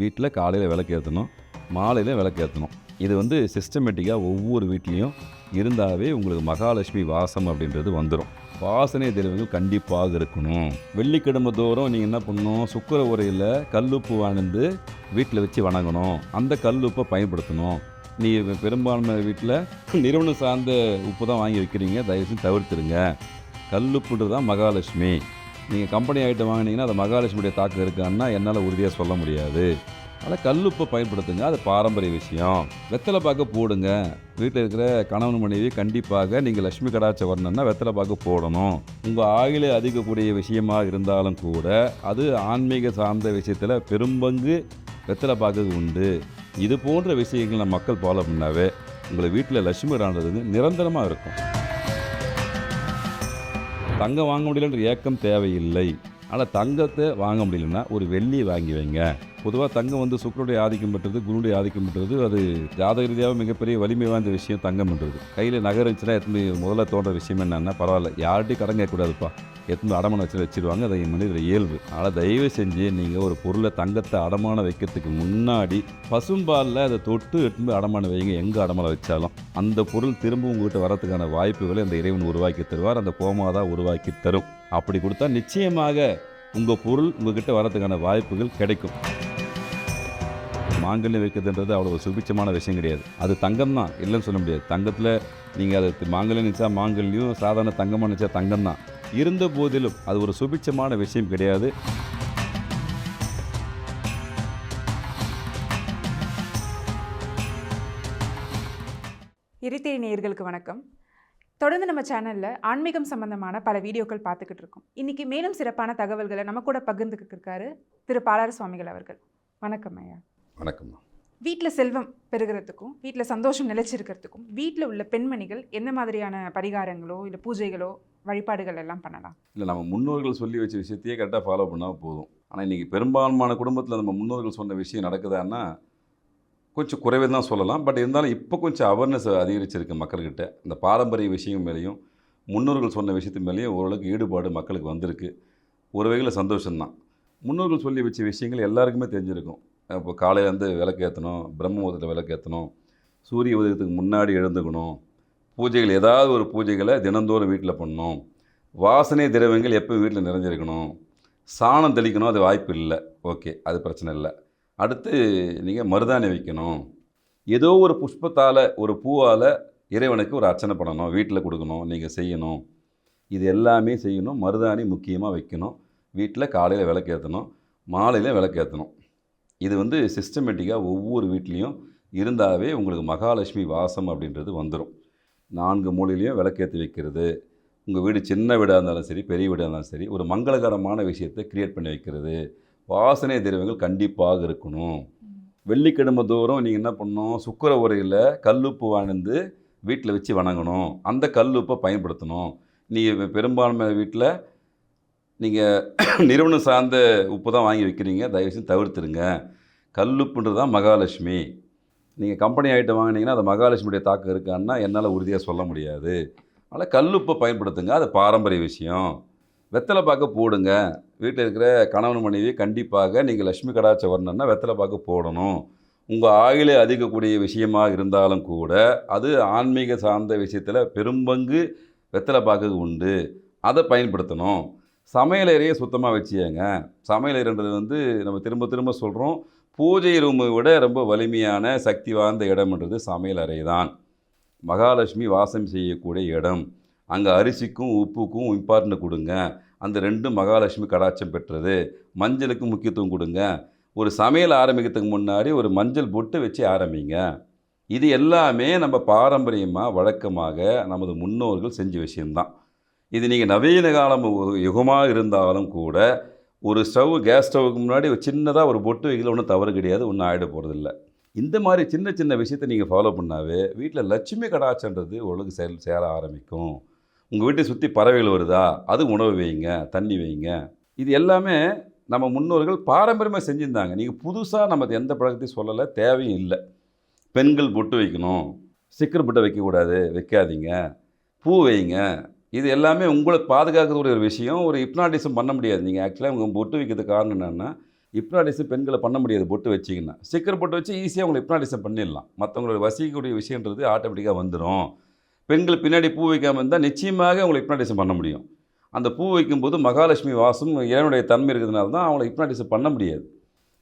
வீட்டில் காலையில் விளக்கேற்றணும் மாலையில் விளக்கேற்றணும் இது வந்து சிஸ்டமேட்டிக்காக ஒவ்வொரு வீட்லேயும் இருந்தாவே உங்களுக்கு மகாலட்சுமி வாசம் அப்படின்றது வந்துடும் வாசனை தெளிவுகள் கண்டிப்பாக இருக்கணும். வெள்ளிக்கிழமை தோறும் நீங்கள் என்ன பண்ணணும்? சுக்கர உரையில் கல்லுப்பு வாழ்ந்து வீட்டில் வச்சு வணங்கணும். அந்த கல்லுப்பை பயன்படுத்தணும். நீ பெரும்பான்மை வீட்டில் நிறுவனம் சார்ந்த உப்பு தான் வாங்கி வைக்கிறீங்க. தயவுசெய்து தவிர்த்துருங்க கல்லுப்புன்றது தான் மகாலட்சுமி. நீங்கள் கம்பெனி ஐட்டம் வாங்கினீங்கன்னா அது மகாலட்சுமியுடைய தாக்கம் இருக்கான்னா என்னால் உறுதியாக சொல்ல முடியாது. அதனால் கல்லுப்பை பயன்படுத்துங்க. அது பாரம்பரிய விஷயம். வெத்தலை பாக்கு போடுங்க. வீட்டில் இருக்கிற கணவன் மனைவி கண்டிப்பாக நீங்கள் லட்சுமி கடாச்சம் வரணும்னா வெத்தலை பாக்கு போடணும். உங்கள் ஆயிலை அதிகக்கூடிய விஷயமா இருந்தாலும் கூட அது ஆன்மீக சார்ந்த விஷயத்தில் பெரும்பங்கு வெத்தலை பாக்கு உண்டு. இது போன்ற விஷயங்களை மக்கள் ஃபாலோ பண்ணாவே உங்களை வீட்டில் லட்சுமி கடான்றது நிரந்தரமாக இருக்கும். தங்கம் வாங்க முடியலன்ற ஏக்கம் தேவையில்லை. ஆனால் தங்கத்தை வாங்க முடியலன்னா ஒரு வெள்ளி வாங்கி வைங்க. பொதுவாக தங்கம் வந்து சுக்கருடைய ஆதிக்கம் பெற்றது குருடைய ஆதிக்கம் பெற்றது அது ஜாதக ரீதியாக மிகப்பெரிய வலிமை வாய்ந்த விஷயம் தங்கம் பண்ணுறது கையில் நகை இருந்துச்சுன்னா எத்தனை முதல்ல தோன்ற விஷயம் என்னென்னா பரவாயில்ல யார்கிட்டையும் கடன் கேட்கக்கூடாதுப்பா. எத்தனை அடமானம் வச்சு வச்சிருவாங்க? அதை மனித இயல்பு. அதனால் தயவு செஞ்சு நீங்கள் ஒரு பொருளை தங்கத்தை அடமானம் வைக்கிறதுக்கு முன்னாடி பசும்பாலில் அதை தொட்டு எட்டுமே அடமானம் வைங்க. எங்கே அடமானம் வச்சாலும். அந்த பொருள் திரும்ப உங்ககிட்ட வரதுக்கான வாய்ப்புகளை அந்த இறைவன் உருவாக்கி தருவார். அந்த கோமாதா உருவாக்கி தரும். அப்படி கொடுத்தா நிச்சயமாக உங்கள் பொருள் உங்ககிட்ட வரதுக்கான வாய்ப்புகள் கிடைக்கும். மாங்கல்யம் வைக்கிறதுன்றது அவ்வளோ சுபிச்சமான விஷயம் கிடையாது. அது தங்கம் தான். இல்லைன்னு சொல்ல முடியாது. தங்கத்தில் நீங்கள் அது மாங்கல்யம் நினச்சா மாங்கல்யம் சாதாரண தங்கமாக நினச்சா தங்கம் தான் இருந்த போதிலும் அது ஒரு சுபிச்சமான விஷயம் கிடையாது. இறைத்தேரி நேயர்களுக்கு வணக்கம். தொடர்ந்து நம்ம சேனலில் ஆன்மீகம் சம்பந்தமான பல வீடியோக்கள் பார்த்துக்கிட்டு இருக்கோம். இன்னைக்கு மேலும் சிறப்பான தகவல்களை நம்ம கூட பகிர்ந்துக்கிட்டு இருக்காரு திரு பாலார சுவாமிகள் அவர்கள். வணக்கம் ஐயா. வணக்கம் வீட்டில் செல்வம் பெருகிறதுக்கும் வீட்டில் சந்தோஷம் நிலைச்சிருக்கிறதுக்கும் வீட்டில் உள்ள பெண்மணிகள் என்ன மாதிரியான பரிகாரங்களோ இல்லை பூஜைகளோ வழிபாடுகள் எல்லாம் பண்ணலாம்? இல்லை நம்ம முன்னோர்கள் சொல்லி வச்ச விஷயத்தையே கரெக்டாக ஃபாலோ பண்ணால் போதும். ஆனால் இன்றைக்கி பெரும்பான்மையான குடும்பத்தில் நம்ம முன்னோர்கள் சொன்ன விஷயம் நடக்குதான்னா கொஞ்சம் குறைவே தான் சொல்லலாம். பட் இருந்தாலும் இப்போ கொஞ்சம் அவேர்னஸ் அதிகரிச்சிருக்கு மக்கள்கிட்ட. இந்த பாரம்பரிய விஷயம் மேலேயும் முன்னோர்கள் சொன்ன விஷயத்து மேலேயும் ஓரளவுக்கு ஈடுபாடு மக்களுக்கு வந்திருக்கு. ஒரு வகையில் சந்தோஷம்தான். முன்னோர்கள் சொல்லி வச்ச விஷயங்கள் எல்லாருக்குமே தெரிஞ்சிருக்கும். இப்போ காலையிலேருந்து விளக்கு விளக்கேற்றணும் பிரம்ம முகூர்த்தத்தில் விளக்கேற்றணும் சூரிய உதயத்துக்கு முன்னாடி எழுந்துக்கணும் பூஜைகள் ஏதாவது ஒரு பூஜைகளை தினந்தோறும் வீட்டில் பண்ணணும் வாசனை திரவியங்கள் எப்போ வீட்டில் நிறைஞ்சிருக்கணும் சாணம் தெளிக்கணும் அது வாய்ப்பு இல்லை. ஓகே அது பிரச்சனை இல்லை. அடுத்து நீங்கள் மருதாணி வைக்கணும். ஏதோ ஒரு புஷ்பத்தால் ஒரு பூவால் இறைவனுக்கு ஒரு அர்ச்சனை பண்ணணும் வீட்டில் கொடுக்கணும் நீங்கள் செய்யணும். இது எல்லாமே செய்யணும். மருதாணி முக்கியமாக வைக்கணும். வீட்டில் காலையில் விளக்கேற்றணும் மாலையில் விளக்கேற்றணும் இது வந்து சிஸ்டமேட்டிக்காக ஒவ்வொரு வீட்லேயும் இருந்தாவே உங்களுக்கு மகாலட்சுமி வாசம் அப்படின்றது வந்துடும் நான்கு மூலையிலையும் விளக்கேற்றி வைக்கிறது. உங்கள் வீடு சின்ன வீடாக இருந்தாலும் சரி பெரிய வீடாக இருந்தாலும் சரி ஒரு மங்களகரமான விஷயத்தை கிரியேட் பண்ணி வைக்கிறது. வாசனை திரவங்கள் கண்டிப்பாக இருக்கணும். வெள்ளிக்கிழமை தோறும் நீங்கள் என்ன பண்ணணும்? சுக்கர உரையில் கல்லுப்பு வாழ்ந்து வீட்டில் வச்சு வணங்கணும். அந்த கல்லுப்பை பயன்படுத்தணும். நீங்கள் பெரும்பான்மை வீட்டில் நீங்கள் நிறுவனம் சார்ந்த உப்பு தான் வாங்கி வைக்கிறீங்க. தயவுசெய்து தவிர்த்துருங்க. கல்லுப்புன்றது தான் மகாலட்சுமி. நீங்கள் கம்பெனி ஐட்டம் வாங்கினீங்கன்னா அது மகாலட்சுமியுடைய தாக்கம் இருக்கான்னா என்னால் உறுதியாக சொல்ல முடியாது. அதனால் கல்லுப்பை பயன்படுத்துங்க. அது பாரம்பரிய விஷயம். வெத்தலை பாக்கு போடுங்க. வீட்டில் இருக்கிற கணவன் மனைவி கண்டிப்பாக நீங்கள் லட்சுமி கடாச்ச வரணும்னா வெத்தலை பாக்கு போடணும். உங்கள் ஆயிலை அதிகக்கூடிய விஷயமாக இருந்தாலும் கூட அது ஆன்மீக சார்ந்த விஷயத்தில் பெரும்பங்கு வெத்தலை பாக்கு உண்டு. அதை பயன்படுத்தணும். சமையலறையை சுத்தமாக வச்சுக்கங்க சமையலறைன்றது வந்து நம்ம திரும்ப திரும்ப சொல்கிறோம் பூஜை ரூமை விட ரொம்ப வலிமையான சக்தி வாய்ந்த இடம்ன்றது சமையலறை தான். மகாலட்சுமி வாசம் செய்யக்கூடிய இடம். அங்கே அரிசிக்கும் உப்புக்கும் இம்பார்ட்டன்ட் கொடுங்க. அந்த ரெண்டும் மகாலட்சுமி கடாட்சம் பெற்றது. மஞ்சளுக்கு முக்கியத்துவம் கொடுங்க. ஒரு சமையல் ஆரம்பிக்கிறதுக்கு முன்னாடி ஒரு மஞ்சள் பொட்டு வச்சு ஆரம்பிங்க. இது எல்லாமே நம்ம பாரம்பரியமாக வழக்கமாக நமது முன்னோர்கள் செஞ்ச விஷயம்தான். இது நீங்கள் நவீன காலம் யுகமாக இருந்தாலும் கூட ஒரு ஸ்டவ் கேஸ் ஸ்டவ்வுக்கு முன்னாடி ஒரு சின்னதாக ஒரு பொட்டு வைக்கல ஒன்றும் தவறு கிடையாது ஒன்றும் ஆகிட போகிறதில்ல இந்த மாதிரி சின்ன சின்ன விஷயத்தை நீங்கள் ஃபாலோ பண்ணாவே வீட்டில் லட்சுமி கடாச்சன்றது ஓரளவுக்கு செயல் சேர ஆரம்பிக்கும். உங்கள் வீட்டை சுற்றி பறவைகள் வருதா? அது உணவு வைங்க தண்ணி வைங்க. இது எல்லாமே நம்ம முன்னோர்கள் பாரம்பரியமாக செஞ்சுருந்தாங்க. நீங்கள் புதுசாக நம்ம எந்த பழக்கத்தையும் சொல்லலை தேவையும் இல்லை. பெண்கள் பொட்டு வைக்கணும். சிக்கர் பொட்டை வைக்கக்கூடாது வைக்காதீங்க. பூ வைங்க. இது எல்லாமே உங்களை பாதுகாக்கக்கூடிய ஒரு விஷயம். ஒரு ஹிப்னாட்டிசம் பண்ண முடியாது. நீங்கள் ஆக்சுவலாக உங்கள் பொட்டு வைக்கிறதுக்கு காரணம் என்னென்னா ஹிப்னாட்டிசம் பெண்களை பண்ண முடியாது பொட்டு வச்சிங்கன்னா. ஸ்டிக்கர் பொட்டு வச்சு ஈஸியாக உங்களை ஹிப்னாட்டிசம் பண்ணிடலாம். மற்றவங்களோட வசிக்கக்கூடிய விஷயன்றது ஆட்டோமேட்டிக்காக வந்துடும் பெண்கள் பின்னாடி பூ வைக்காமல் இருந்தால் நிச்சயமாக உங்களை ஹிப்னாட்டிசம் பண்ண முடியும். அந்த பூ வைக்கும்போது மகாலட்சுமி வாசம் இறைவனுடைய தன்மை இருக்கிறதுனால தான் அவங்களை ஹிப்னாட்டிசம் பண்ண முடியாது.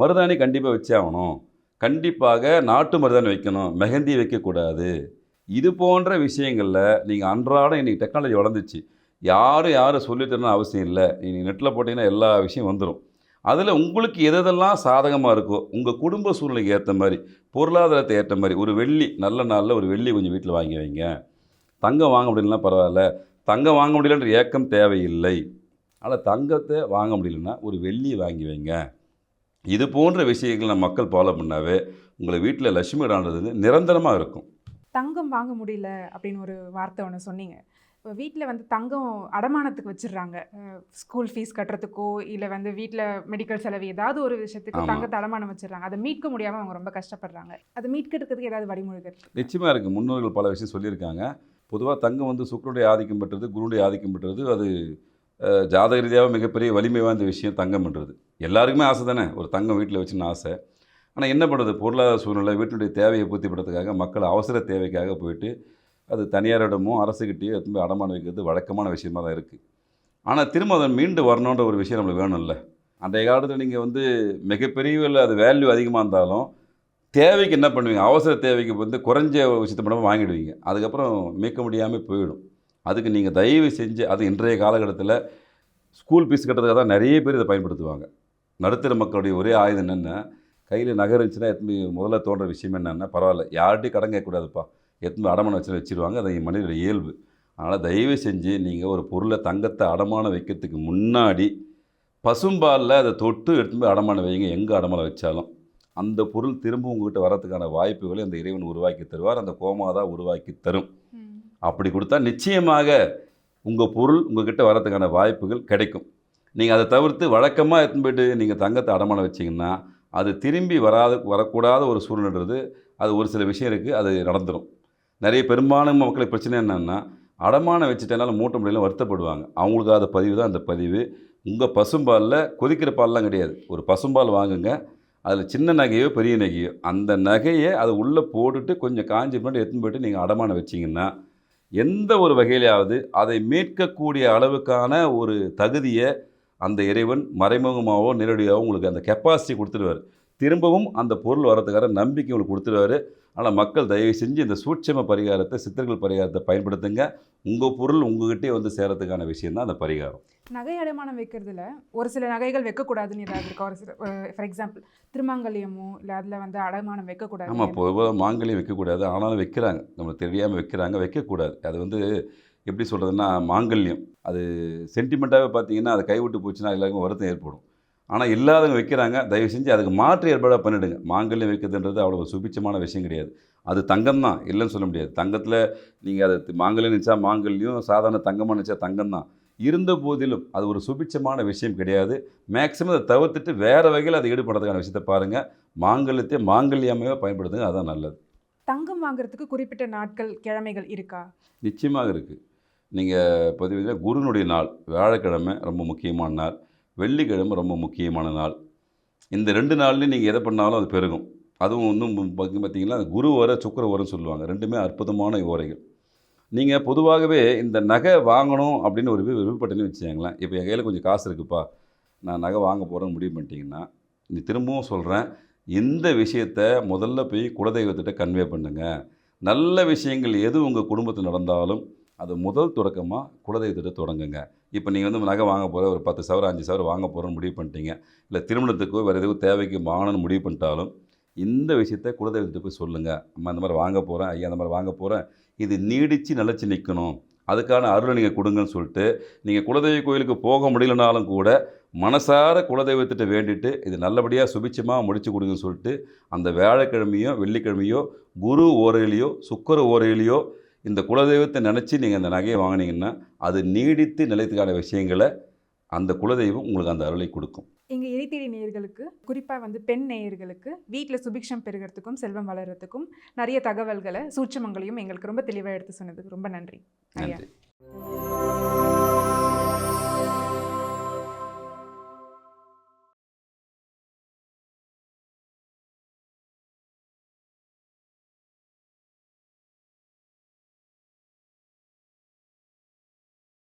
மருதாணி கண்டிப்பாக வச்சே ஆகணும். கண்டிப்பாக நாட்டு மருதாணி வைக்கணும். மெஹந்தி வைக்கக்கூடாது. இது போன்ற விஷயங்களில் நீங்கள் அன்றாடம் இன்றைக்கி டெக்னாலஜி வளர்ந்துச்சு. யாரும் யாரும் சொல்லித்தரணும் அவசியம் இல்லை. நீங்கள் நெட்டில் போட்டிங்கன்னா எல்லா விஷயம் வந்துடும் அதில் உங்களுக்கு எதெல்லாம் சாதகமாக இருக்கோ உங்கள் குடும்ப சூழ்நிலைக்கு ஏற்ற மாதிரி பொருளாதாரத்தை ஏற்ற மாதிரி ஒரு வெள்ளி நல்ல நாளில் ஒரு வெள்ளி கொஞ்சம் வீட்டில் வாங்கி வைங்க. தங்கம் வாங்க முடியலன்னா பரவாயில்ல. தங்கம் வாங்க முடியலன்ற ஏக்கம் தேவையில்லை. ஆனால் தங்கத்தை வாங்க முடியலன்னா ஒரு வெள்ளியை வாங்கி வைங்க. இது போன்ற விஷயங்களை மக்கள் ஃபாலோ பண்ணாவே உங்களை வீட்டில் லட்சுமி இடான்றது நிரந்தரமாக இருக்கும். தங்கம் வாங்க முடியல அப்படின்னு ஒரு வார்த்தை ஒன்று சொன்னீங்க. இப்போ வீட்டில் வந்து தங்கம் அடமானத்துக்கு வச்சிடுறாங்க. ஸ்கூல் ஃபீஸ் கட்டுறதுக்கோ இல்லை வந்து வீட்டில் மெடிக்கல் செலவு ஏதாவது ஒரு விஷயத்துக்கு. தங்கத்தை அடமானம் வச்சிடுறாங்க. அதை மீட்க முடியாமல் அவங்க ரொம்ப கஷ்டப்படுறாங்க. அதை மீட்கிறதுக்கு ஏதாவது வழிமுறைகள்? நிச்சயமாக இருக்குது முன்னோர்கள் பல விஷயம் சொல்லியிருக்காங்க. பொதுவாக தங்கம் வந்து சுக்கரனுடைய ஆதிக்கம் பெற்றது குருடைய ஆதிக்கம் பெற்றது அது ஜாதக ரீதியாக மிகப்பெரிய வலிமை வாய்ந்த விஷயம் தங்கம்ன்றது. எல்லாருக்குமே ஆசை தானே? ஒரு தங்கம் வீட்டில் வச்சுன்னு ஆசை. ஆனால் என்ன பண்ணுறது? பொருளாதார சூழ்நிலை வீட்டினுடைய தேவையை பூர்த்தி படுறதுக்காக மக்கள் அவசர தேவைக்காக போயிட்டு அது தனியாரிடமும் அரசுக்கிட்டேயோ எத்தனை அடமானம் வைக்கிறது வழக்கமான விஷயமா தான் இருக்குது ஆனால் திரும்ப அதை மீண்டு வரணுன்ற ஒரு விஷயம் நம்மளுக்கு வேணும்ல. அன்றைய காலத்தில் நீங்கள் வந்து மிகப்பெரிய அது வேல்யூ அதிகமாக இருந்தாலும் தேவைக்கு என்ன பண்ணுவீங்க? அவசர தேவைக்கு வந்து குறைஞ்ச விஷயத்த மட்டும் வாங்கிடுவீங்க. அதுக்கப்புறம் மீட்க முடியாமல் போயிடும். அதுக்கு நீங்கள் தயவு செஞ்சு அது இன்றைய காலகட்டத்தில் ஸ்கூல் ஃபீஸ் கட்டுறதுக்காக தான் நிறைய பேர் இதை பயன்படுத்துவாங்க. நடுத்தர மக்களுடைய ஒரே ஆயுதம் என்னென்னா கையில் நகை இருந்துச்சுன்னா எத்தனை முதல்ல தோன்ற விஷயம் என்னென்னா பரவாயில்ல. யார்கிட்டையும் கடன் கேட்கக்கூடாதுப்பா. எத்தனை அடமானம் வச்சு வச்சிருவாங்க அது மனிதனுடைய இயல்பு. அதனால் தயவு செஞ்சு நீங்கள் ஒரு பொருளை தங்கத்தை அடமானம் வைக்கிறதுக்கு முன்னாடி பசும்பாலில் அதை தொட்டு எடுத்து போய் அடமானம் வைங்க. எங்கே அடமானம் வச்சாலும். அந்த பொருள் திரும்ப உங்ககிட்ட வரதுக்கான வாய்ப்புகளை அந்த இறைவன் உருவாக்கி தருவார். அந்த கோமாதா உருவாக்கி தரும். அப்படி கொடுத்தா நிச்சயமாக உங்கள் பொருள் உங்ககிட்ட வரதுக்கான வாய்ப்புகள் கிடைக்கும். நீங்கள் அதை தவிர்த்து வழக்கமாக எடுத்துன்னு போயிட்டு நீங்கள் தங்கத்தை அடமானம் வச்சிங்கன்னா அது திரும்பி வராத வரக்கூடாத ஒரு சூழ்நிலைன்றது. அது ஒரு சில விஷயம் இருக்குது அது நடந்துடும் நிறைய பெரும்பாலான மக்களுக்கு பிரச்சனை என்னென்னா அடமானம் வச்சுட்டனால மூட்டை முடியல வருத்தப்படுவாங்க. அவங்களுக்கு அது பதிவு தான் அந்த பதிவு. உங்கள் பசும்பாலில் கொதிக்கிற பால்லாம் கிடையாது. ஒரு பசும்பால் வாங்குங்க அதில் சின்ன நகையோ பெரிய நகையோ அந்த நகையை அது உள்ளே போட்டுட்டு கொஞ்சம் காஞ்சி பண்ணி எடுத்துன்னு போயிட்டு நீங்கள் அடமானம் வச்சிங்கன்னா எந்த ஒரு வகையிலாவது அதை மீட்கக்கூடிய அளவுக்கான ஒரு தகுதியை அந்த இறைவன் மறைமுகமாகவோ நேரடியாகவோ உங்களுக்கு அந்த கெப்பாசிட்டி கொடுத்துருவார் திரும்பவும் அந்த பொருள் வரதுக்கான நம்பிக்கை உங்களுக்கு கொடுத்துருவாரு ஆனால் மக்கள் தயவு செஞ்சு இந்த சூட்சம பரிகாரத்தை சித்தர்கள் பரிகாரத்தை பயன்படுத்துங்க. உங்கள் பொருள் உங்ககிட்டே வந்து சேரத்துக்கான விஷயம்தான் அந்த பரிகாரம். நகை அடமானம் வைக்கிறதுல ஒரு சில நகைகள் வைக்கக்கூடாதுன்னு ஏதாவது இருக்கா? ஒரு சில ஃபார் எக்ஸாம்பிள் திருமங்கல்யமோ இல்லை அதில் வந்து அடமானம் வைக்கக்கூடாது. ஆமாம் பொதுவாக மாங்கல்யம் வைக்கக்கூடாது. ஆனாலும் வைக்கிறாங்க. நம்மளுக்கு தெரியாமல் வைக்கிறாங்க. வைக்கக்கூடாது. அது வந்து எப்படி சொல்கிறதுன்னா மாங்கல்யம். அது சென்டிமெண்ட்டாகவே பார்த்தீங்கன்னா அது கைவிட்டு போச்சுன்னா எல்லாருக்கும் வருத்தம் ஏற்படும். ஆனால் இல்லாதவங்க வைக்கிறாங்க தயவு செஞ்சு அதுக்கு மாற்று ஏற்பாடாக பண்ணிடுங்க. மாங்கல்யம் வைக்கிறதுன்றது அவ்வளோ சுபிச்சமான விஷயம் கிடையாது. அது தங்கம் தான் இல்லைன்னு சொல்ல முடியாது. தங்கத்தில் நீங்கள் அதை மாங்கல்யம் நினச்சா மாங்கல்யம் சாதாரண தங்கமாக நினச்சா தங்கம் தான் இருந்த போதிலும் அது ஒரு சுபிச்சமான விஷயம் கிடையாது. மேக்ஸிமம் அதை தவிர்த்துட்டு வேறு வகையில் அதை ஈடுபடுறதுக்கான விஷயத்தை பாருங்கள் மாங்கல்யத்தை மாங்கல்யமாகவே பயன்படுத்துங்க அதான் நல்லது. தங்கம் வாங்குறதுக்கு குறிப்பிட்ட நாட்கள் கிழமைகள் இருக்கா? நிச்சயமாக இருக்குது நீங்கள் பதிவு குருனுடைய நாள் வியாழக்கிழமை ரொம்ப முக்கியமான நாள் வெள்ளிக்கிழமை ரொம்ப முக்கியமான நாள். இந்த ரெண்டு நாள்லேயும் நீங்கள் எதை பண்ணாலும் அது பெருகும். அதுவும் இன்னும் பார்த்தீங்கன்னா அந்த குரு வர சுக்கர வரன்னு சொல்லுவாங்க. ரெண்டுமே அற்புதமான ஓரைகள். நீங்கள் பொதுவாகவே இந்த நகை வாங்கணும் அப்படின்னு ஒரு வி- விருப்பப்பட்டேன்னு வச்சுக்கோங்களேன். இப்போ என் கையில் கொஞ்சம் காசு இருக்குப்பா. நான் நகை வாங்க போகிறேன்னு முடிவு பண்ணிட்டீங்கன்னா நீ திரும்பவும் சொல்கிறேன் இந்த விஷயத்தை முதல்ல போய் குலதெய்வத்திட்ட கன்வே பண்ணுங்கள் நல்ல விஷயங்கள் எது உங்கள் குடும்பத்தில் நடந்தாலும் அது முதல் தொடக்கமாக குலதெய்வத்திட்ட தொடங்குங்க. இப்போ நீங்கள் வந்து நகை வாங்க போகிற ஒரு பத்து சவரம் அஞ்சு சவரம் வாங்க போகிறோன்னு முடிவு பண்ணிட்டீங்க. இல்லை திருமணத்துக்கோ வேறு எதுவும் தேவைக்கு வாங்கணும்னு முடிவு பண்ணிட்டாலும் இந்த விஷயத்த குலதெய்வத்துக்கு போய் சொல்லுங்கள் அம்மா இந்த மாதிரி வாங்க போகிறேன் ஐயா அந்த மாதிரி வாங்க போகிறேன் இது நீடித்து நிலச்சி நிற்கணும் அதுக்கான அருளை நீங்கள் கொடுங்கன்னு சொல்லிட்டு நீங்கள் குலதெய்வ கோயிலுக்கு போக முடியலனாலும் கூட மனசார குலதெய்வத்திட்ட வேண்டிட்டு இது நல்லபடியாக சுபிச்சமாக முடிச்சு கொடுங்கன்னு சொல்லிட்டு அந்த வியாழக்கிழமையோ வெள்ளிக்கிழமையோ குரு ஓரையிலையோ சுக்கர ஓரையிலையோ இந்த குலதெய்வத்தை நினச்சி நீங்கள் அந்த நகையை வாங்கினீங்கன்னா அது நீடித்து நிலைத்துக்கான விஷயங்களை அந்த குலதெய்வம் உங்களுக்கு அந்த அருளை கொடுக்கும். எங்கள் இறைத்தேடி நேயர்களுக்கு குறிப்பாக வந்து பெண் நேயர்களுக்கு வீட்டில் சுபிக்ஷம் பெருகிறதுக்கும் செல்வம் வளர்கிறதுக்கும் நிறைய தகவல்களை சூட்சமங்களையும் எங்களுக்கு ரொம்ப தெளிவாக எடுத்து சொன்னதுக்கு ரொம்ப நன்றி. நன்றி.